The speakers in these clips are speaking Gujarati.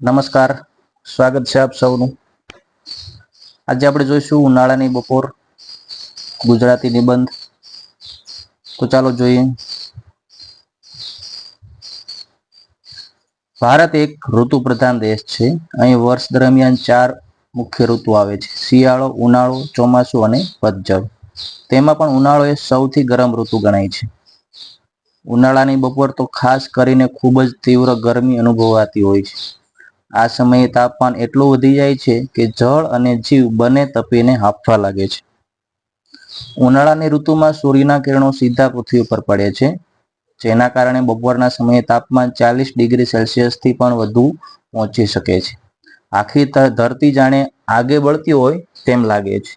નમસ્કાર. સ્વાગત છે આપ સૌનું. આજે આપણે જોઈશું ઉનાળાની બપોર, ગુજરાતી નિબંધ. તો ચાલો જોઈએ. ભારત એક ઋતુ પ્રધાન દેશ છે. અહીં વર્ષ દરમિયાન ચાર મુખ્ય ઋતુ આવે છે. શિયાળો, ઉનાળો, ચોમાસું અને પતઝડ તેમાં પણ ઉનાળો એ સૌથી ગરમ ઋતુ ગણાય છે. ઉનાળાની બપોર તો ખાસ કરીને ખૂબ જ તીવ્ર ગરમી અનુભવાતી હોય છે. આ સમયે તાપમાન એટલું વધી જાય છે કે જળ અને જીવ બંને તપીને હાંફવા લાગે છે. ઉનાળાની ઋતુમાં સૂર્યના કિરણો સીધા પૃથ્વી ઉપર પડે છે, જેના કારણે બપોરના સમયે તાપમાન ચાલીસ ડિગ્રી સેલ્સિયસથી પણ વધુ પહોંચી શકે છે. આખી ધરતી જાણે આગે બળતી હોય તેમ લાગે છે.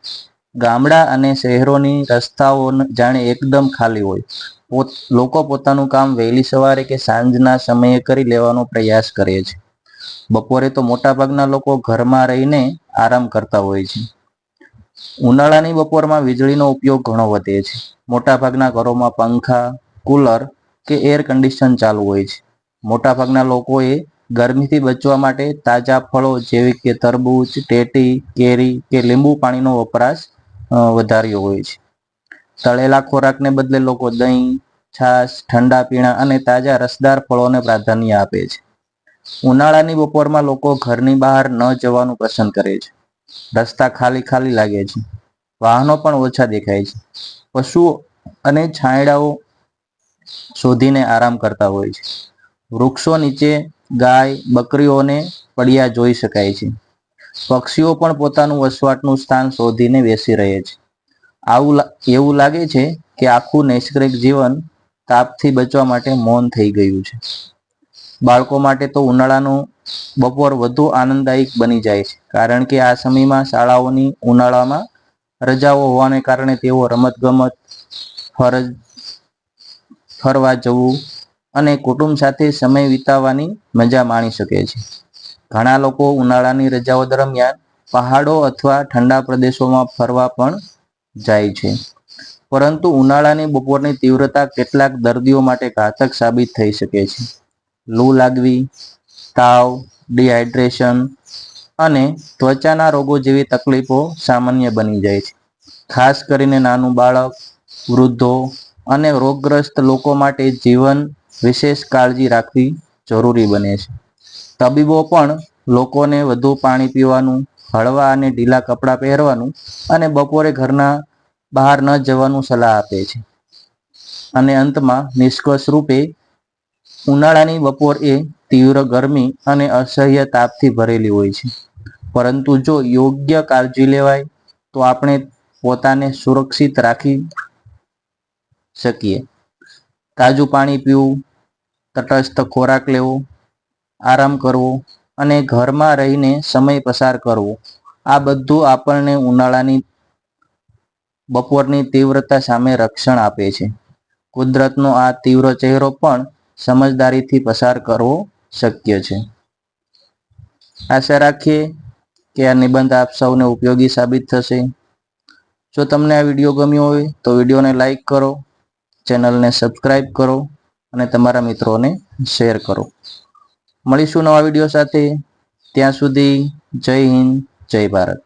ગામડા અને શહેરોની રસ્તાઓ જાણે એકદમ ખાલી હોય. લોકો પોતાનું કામ વહેલી સવારે કે સાંજના સમયે કરી લેવાનો પ્રયાસ કરે છે. બપોરે તો મોટાભાગના લોકો ઘરમાં રહીને આરામ કરતા હોય છે. ઉનાળાની બપોરમાં વીજળીનો ઉપયોગ ઘણો વધે છે. મોટાભાગના ઘરોમાં પંખા, કુલર કે એર કન્ડિશન ચાલુ હોય છે. મોટાભાગના લોકોએ ગરમીથી બચવા માટે તાજા ફળો જેવી કે તરબૂચ, ટેટી, કેરી કે લીંબુ પાણીનો વપરાશ વધાર્યો હોય છે. તળેલા ખોરાકને બદલે લોકો દહીં, છાશ, ઠંડા પીણા અને તાજા રસદાર ફળોને પ્રાધાન્ય આપે છે. ઉનાળાની બપોરમાં લોકો ઘરની બહાર ન જવાનું પસંદ કરે છે. રસ્તા ખાલી ખાલી લાગે છે. વાહનો પણ ઓછા દેખાય છે. પશુઓ અને છાંયડાઓ શોધીને આરામ કરતા હોય છે. વૃક્ષો નીચે ગાય બકરીઓને પડ્યા જોઈ શકાય છે. પક્ષીઓ પણ પોતાનું વસવાટનું સ્થાન શોધીને બેસી રહે છે. આવું એવું લાગે છે કે આખું નૈસર્ગિક જીવન તાપથી બચવા માટે મૌન થઈ ગયું છે. બાળકો માટે તો ઉનાળાનું બપોર વધુ આનંદદાયક બની જાય છે. કારણ કે આ સમયમાં શાળાઓની ઉનાળામાં રજાઓ હોવાને કારણે તેઓ રમતગમત, ફરજ, ફરવા જવું અને કુટુંબ સાથે સમય વિતાવવાની મજા માણી શકે છે. ઘણા લોકો ઉનાળાની રજાઓ દરમિયાન પહાડો અથવા ઠંડા પ્રદેશોમાં ફરવા પણ જાય છે. પરંતુ ઉનાળાની બપોરની તીવ્રતા કેટલાક દર્દીઓ માટે ઘાતક સાબિત થઈ શકે છે. લૂ લાગવી, તાવ ડિહાઇડ્રેશન અને ત્વચાના રોગો જેવી તકલીફો સામાન્ય બની જાય છે. ખાસ કરીને નાનું બાળક, વૃદ્ધો અને રોગગ્રસ્ત લોકો માટે જીવન વિશેષ કાળજી રાખવી જરૂરી બને છે. તબીબો પણ લોકોને વધુ પાણી પીવાનું, હળવા અને ઢીલા કપડાં પહેરવાનું અને બપોરે ઘરના બહાર ન જવાનું સલાહ આપે છે. અને અંતમાં નિષ્કર્ષ રૂપે ઉનાળાની બપોર એ તીવ્ર ગરમી અને અસહ્ય તાપથી ભરેલી હોય છે. પરંતુ જો યોગ્ય કાળજી લેવાય, તો આપણે પોતાને સુરક્ષિત રાખી શકીએ. તાજું પાણી પીવું, તટસ્થ ખોરાક લેવો, આરામ કરવો અને ઘરમાં રહીને સમય પસાર કરવો, આ બધું આપણને ઉનાળાની બપોરની તીવ્રતા સામે રક્ષણ આપે છે. કુદરતનો આ તીવ્ર ચહેરો પણ સમજદારીથી પસાર કરવો શક્ય છે. આશા રાખીએ કે આ નિબંધ આપ સૌને ઉપયોગી સાબિત થશે. જો તમને આ વીડિયો ગમ્યો હોય તો વિડીયોને લાઈક કરો, ચેનલને સબસ્ક્રાઈબ કરો અને તમારા મિત્રોને શેર કરો. મળીશું નવા વીડિયો સાથે. ત્યાં સુધી જય હિન્દ, જય ભારત.